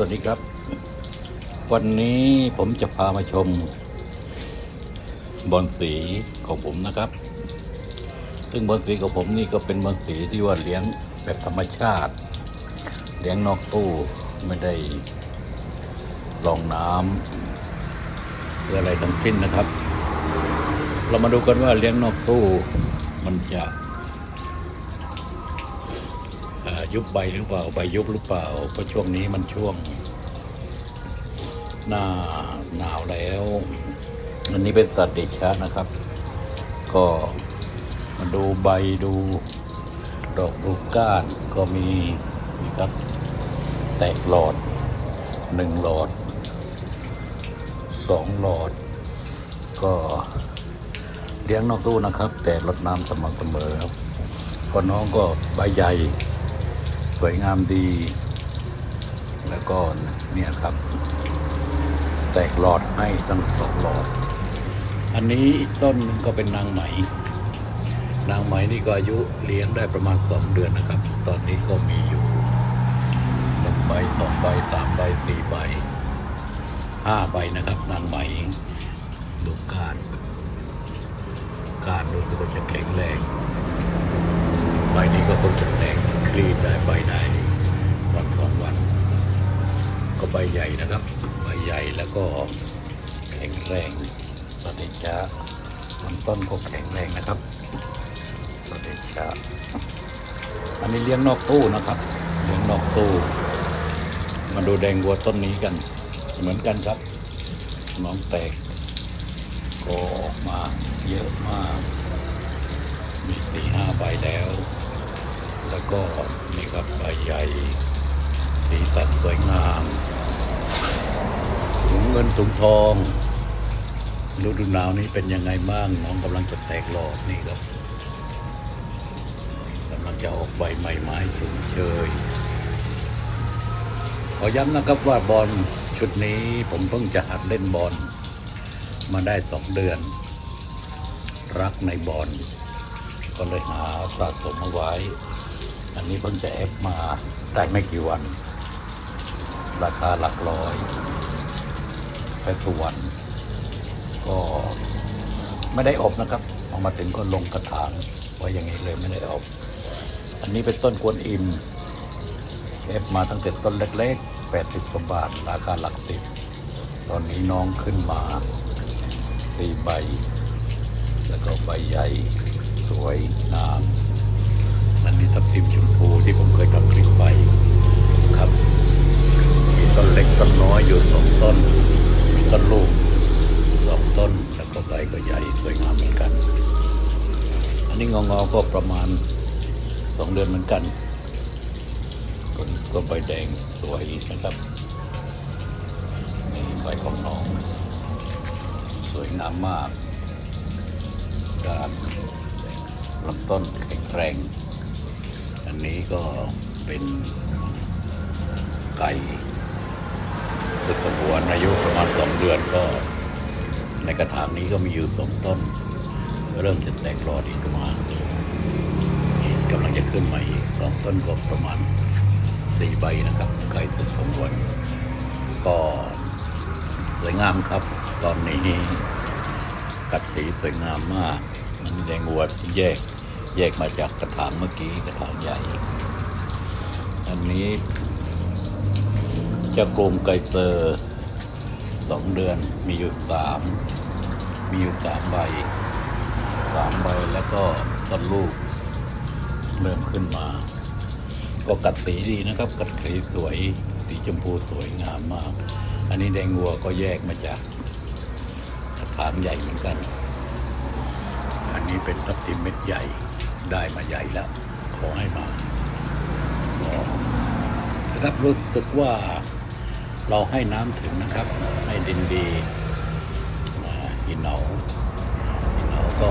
สวัสดีครับ วันนี้ผมจะพามาชม บอลสีของผมนะครับ ซึ่งบอลสีของผมนี่ก็เป็นบอลสีที่ว่าเลี้ยงแบบธรรมชาติ เลี้ยงนอกตู้ไม่ได้รองน้ำหรืออะไรทั้งสิ้นนะครับ เรามาดูกันว่าเลี้ยงนอกตู้มันจะ ยุบใบหรือเปล่าใบยุบหรือเปล่าเพราะช่วงนี้มันช่วง หน้าหนาวแล้ว อันนี้เป็นสัตว์เดชะนะครับ ก็มาดูใบดูดอกดูก้านก็มีนี่ครับแตกหลอดหนึ่งหลอดสองหลอด ก็เลี้ยงนอกตู้นะครับ แต่รดน้ำสม่ำเสมอครับก็น้องก็ใบใหญ่ สวยงามดี แล้วก็เนี่ยครับ แตกหลอดให้ทั้งสองหลอด อันนี้อีกต้นนึงก็เป็นนางไหม นางไหมนี่ก็อายุเลี้ยงได้ประมาณสองเดือนนะครับ ตอนนี้ก็มีอยู่หนึ่งใบสองใบสามใบสี่ใบห้าใบนะครับ นางไหมดูการการรู้สึกว่าจะแข็งแรงใบนี้ก็คงจะแตก คลีนได้ใบได้วันสองวัน ก็ใบใหญ่นะครับ ใบใหญ่แล้วก็แข็งแรงสเตชะลำต้นก็แข็งแรงนะครับสเตชะอันนี้เลี้ยงนอกตู้นะครับเลี้ยงนอกตู้ มาดูแดงวัวต้นนี้กัน เหมือนกันครับ น้องแตกก็ออกมาเยอะมาก มีสี่ห้าใบแล้ว แล้วก็นี่ครับใบใหญ่ สีสันสวยงามถุงเงินถุงทองฤดูหนาวนี้เป็นยังไงบ้างน้องกำลังจะแตกหลอดนี่ครับกำลังจะออกใบใหม่ไม้ชุ่มเชยขอย้ำนะครับว่าบอลชุดนี้ผมเพิ่งจะหัดเล่นบอลมาได้สองเดือน รักในบอลก็เลยหาสะสมเอาไว้ อันนี้เพิ่งจะแอปมาได้ไม่กี่วัน ราคาหลักร้อยแค่ทุกวัน ก็ไม่ได้อบนะครับเอามาถึงก็ลงกระถางไว้อย่างนี้เลยไม่ได้อบ อันนี้เป็นต้นกวนอิมเอฟมาตั้งแต่ต้นเล็กๆ 80กว่าบาท ราคาหลักสิบ ตอนนี้น้องขึ้นมาสี่ใบ แล้วก็ใบใหญ่ สวยงาม อันนี้ทับทิมชมพูที่ผมเคยทำคลิปไปครับ มีต้นเล็กต้นน้อยอยู่สองต้น มีต้นลูกสองต้น แล้วก็ใบก็ใหญ่สวยงามเหมือนกัน อันนี้งองอๆก็ประมาณสองเดือนเหมือนกัน ก็ก็ใบแดงสวยนะครับนี่ใบของน้อง สวยงามมากการลำต้นแข็งแรง นี้ก็เป็นไก่สุดสมบูรณ์อายุประมาณสองเดือนก็ ในกระถางนี้ก็มีอยู่สองต้น เริ่มจะแตกรอดอีกประมาณกำลังจะขึ้นมาอีกสองต้นก็ประมาณสี่ใบนะครับไก่สุดสมบูรณ์ก็สวยงามครับ ตอนนี้กัดสีสวยงามมาก มันแดงวัวที่แยก แยกมาจากกระถางเมื่อกี้กระถางใหญ่ อันนี้จ้ากรมไกเซอร์สองเดือนมีอยู่สามมีอยู่สามใบสามใบแล้วก็ต้นลูกเริ่มขึ้นมา ก็กัดสีดีนะครับ กัดสีสวยสีชมพูสวยงามมาก อันนี้แดงวัวก็แยกมาจากกระถางใหญ่เหมือนกัน อันนี้เป็นทับทิมเม็ดใหญ่ ได้มาใหญ่แล้ว ขอให้มานะครับรู้สึกว่าเราให้น้ำถึงนะครับ ให้ดินดีอินเหนาหินเหนาก็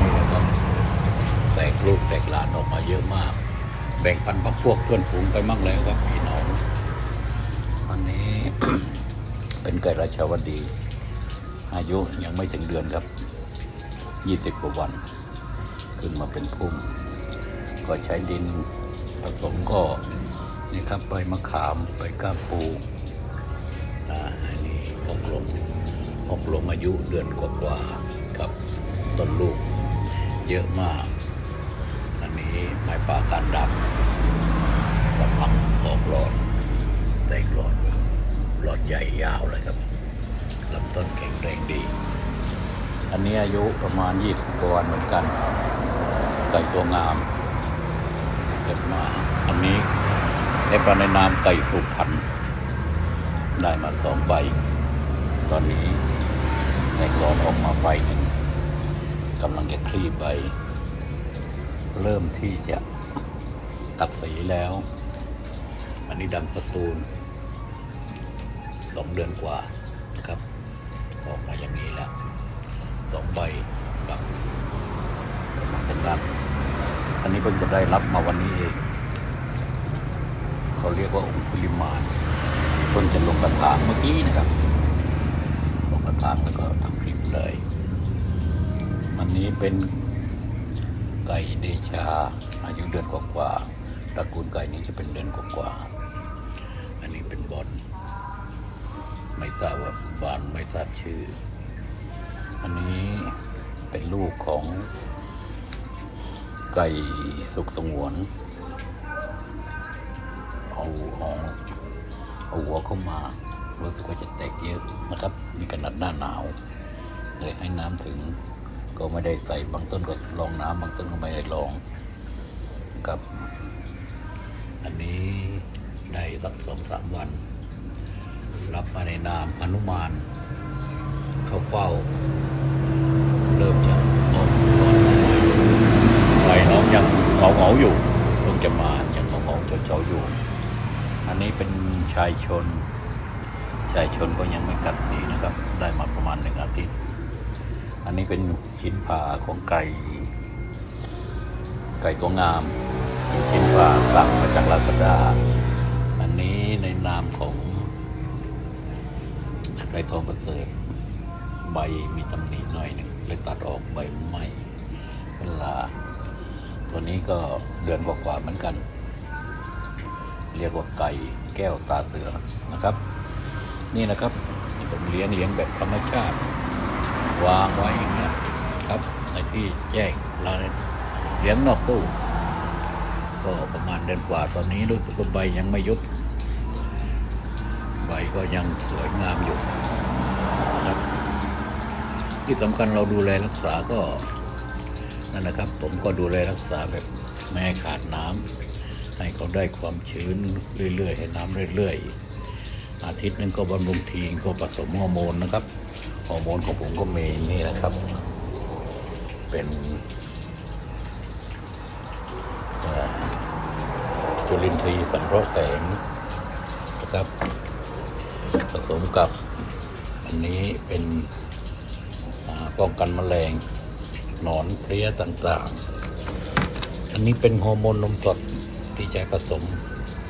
นี่นะครับแตกลูกแตกหลานออกมาเยอะมาก แบ่งปันพักพวกเพื่อนฝูงไปมั่งแล้วครับหินเหนาวันนี้เป็นไก่ราชาวดี อายุยังไม่ถึงเดือนครับยี่สิบกว่าวัน ขึ้นมาเป็นพุ่ม ก็ใช้ดินผสมก็นี่ครับใบมะขามใบก้ามปูอันนี้ออกลงออกลงอายุเดือนกว่าๆกับต้นลูก เยอะมาก อันนี้ไม้ป่าการดำกำลังออกหลอดแตกหลอดหลอดใหญ่ยาวเลยครับลำต้นแข็งแรงดี อันนี้อายุประมาณ 20กว่าวันเหมือนกัน ไก่ตัวงามเกิดมา อันนี้ได้ปลาในนามไก่สุพรรณได้มาสองใบ ตอนนี้ในกรอนออกมาใบหนึ่งกำลังจะคลี่ใบ เริ่มที่จะตัดสีแล้ว อันนี้ดำสตูลสองเดือนกว่านะครับ ออกมาอย่างนี้แล้วสองใบ ครับอันนี้เพิ่งจะได้รับมาวันนี้เอง เขาเรียกว่าองคุลิมานเพิ่งจะลงกระถางเมื่อกี้นะครับ ลงกระถางแล้วก็ทำคลิปเลยอันนี้เป็นไก่เดชา อายุเดือนกว่าๆตระกูลไก่นี้จะเป็นเดือนกว่าๆอันนี้เป็นบอลไม่ทราบว่าบานไม่ทราบชื่อ อันนี้เป็นลูกของ ไก่สุกสงวน เอาเอาเอาหัวเข้ามา รู้สึกว่าจะแตกเยอะนะครับ มีขนาดหน้าหนาว เลยให้น้ำถึง ก็ไม่ได้ใส่บางต้นก็ลองน้ำบางต้นก็ไม่ได้ลองครับ อันนี้ได้สักสองสามวัน รับมาในนามอนุมาน เขาเฝ้า เริ่มจะออก ไปน้องยังเหงาเหงาอยู่เพิ่งจะมายังเหงาเหงาๆเฉาๆอยู่ อันนี้เป็นชายชน ชายชนก็ยังไม่กัดสีนะครับ ได้มาประมาณหนึ่งอาทิตย์ อันนี้เป็นชิ้นผ่าของไก่ ไก่ตัวงามเป็นชิ้นผ่าสั่งมาจากลาซาด้าอันนี้ในนามของไรทองประเสริฐใบมีตำหนิหน่อยหนึ่งเลยตัดออกใบไหม่เวลา ตัวนี้ก็เดือนกว่าๆเหมือนกัน เรียกว่าไก่แก้วตาเสือนะครับ นี่นะครับผมเลี้ยงเลี้ยงแบบธรรมชาติ วางไว้อย่างเงี้ยครับในที่แจ้งเราเลี้ยงนอกตู้ ก็ประมาณเดือนกว่าตอนนี้รู้สึกว่าใบยังไม่ยุบใบก็ยังสวยงามอยู่นะครับ ที่สำคัญเราดูแลรักษาก็ นั่นนะครับ ผมก็ดูแลรักษาแบบไม่ให้ขาดน้ำให้เขาได้ความชื้นเรื่อยๆ ให้น้ำเรื่อยๆ อาทิตย์นึงก็บำรุงทีก็ผสมฮอร์โมนนะครับฮอร์โมนของผมก็มีนี่นะครับ เป็นจุลินทรีย์สังเคราะห์แสงนะครับผสมกับอันนี้เป็นป้องกันแมลง หนอนเพลี้ยต่างๆ อันนี้เป็นฮอร์โมนนมสดที่จะผสม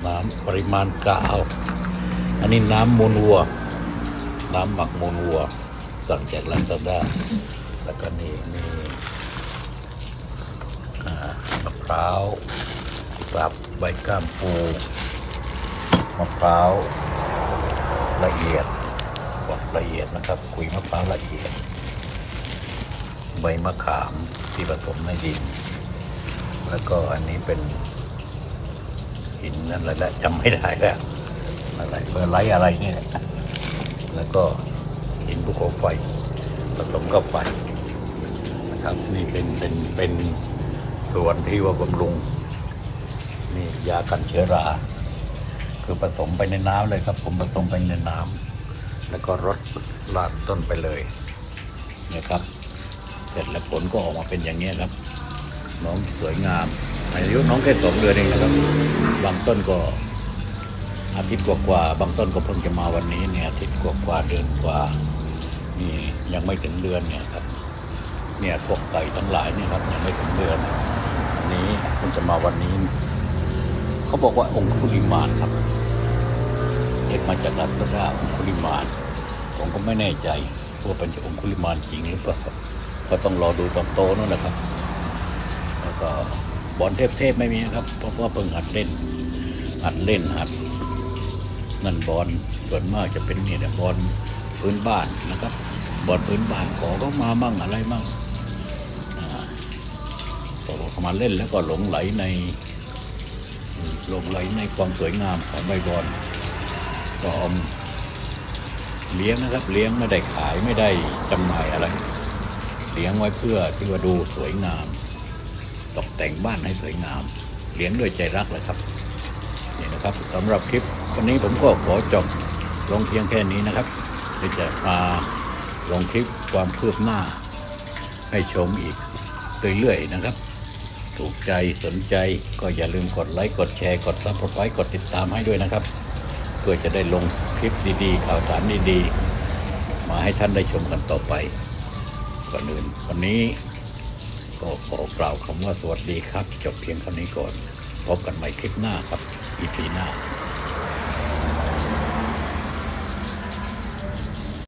น้ำปริมาณกะเอาอันนี้น้ำมูลวัว น้ำหมักมูลวัว สั่งจากลาซาด้าแล้วก็นี่มีอ่มะพร้าวสับใบก้ามปูมะพร้าวละเอียดกละเอียดนะครับ คุยมะพร้าวละเอียด ใบมะขามที่ผสมในดิน แล้วก็อันนี้เป็นหินนั่นแหละจำไม่ได้แล้วอะไรเบอร์ไลท์อะไรเนี่ยแล้วก็หินภูเขาไฟผสมกับไฟนะครับนี่เป็นเป็นเป็นส่วนที่ว่าบำรุงนี่ยากันเชื้อรา คือผสมไปในน้ำเลยครับ ผมผสมไปในน้ำแล้วก็รดลาดต้นไปเลยนี่ยครับ เสร็จแล้วผลก็ออกมาเป็นอย่างนี้ครับ น้องสวยงามอายุน้องแค่สองเดือนเองนะครับ บางต้นก็อาทิตย์กว่าๆบางต้นก็เพิ่งจะมาวันนี้เนี่ยอาทิตย์กว่าๆเดือนกว่านี่ยังไม่ถึงเดือนเนี่ยครับ เนี่ยพวกไก่ทั้งหลายเนี่ยครับยังไม่ถึงเดือนอันนี้เพิ่งจะมาวันนี้ เขาบอกว่าองคุลิมานครับเรียกมาจากลาซาด้าองคุลิมานผมก็ไม่แน่ใจว่าเป็นองคุลิมานจริงหรือเปล่า ก็ต้องรอดูตอนโตนั่นแหละครับ แล้วก็บอลเทพๆไม่มีนะครับ เพราะว่าเพิ่งหัดเล่น หัดเล่นหัด นั่นบอลส่วนมากจะเป็นนี่แหละบอลพื้นบ้านนะครับ บอลพื้นบ้านขอก็มามั่งอะไรมั่งอ่าพอมาเล่นแล้วก็หลงไหลในหลงไหลในความสวยงามของใบบอลก็เอาเลี้ยงนะครับ เลี้ยงไม่ได้ขายไม่ได้จำหน่ายอะไร ลี้ยงไว้เพื่อที่ว่าดูสวยงาม ตกแต่งบ้านให้สวยงาม เลี้ยงด้วยใจรักเลยครับนี่นะครับสำหรับคลิปวันนี้ผมก็ขอจบลงเพียงแค่นี้นะครับเดี๋ยวจะมาลงคลิปความคืบหน้า ให้ชมอีกเรื่อยๆนะครับ ถูกใจสนใจก็อย่าลืมกดไลค์กดแชร์กดซับสไครต์กดติดตามให้ด้วยนะครับ เพื่อจะได้ลงคลิปดีๆ ข่าวสารดีๆ มาให้ท่านได้ชมกันต่อไป ก่อนอื่นวันนี้ก็ขอกล่าวคำว่าสวัสดีครับ จบเพียงเท่านี้ก่อน พบกันใหม่คลิปหน้าครับ อีพีหน้า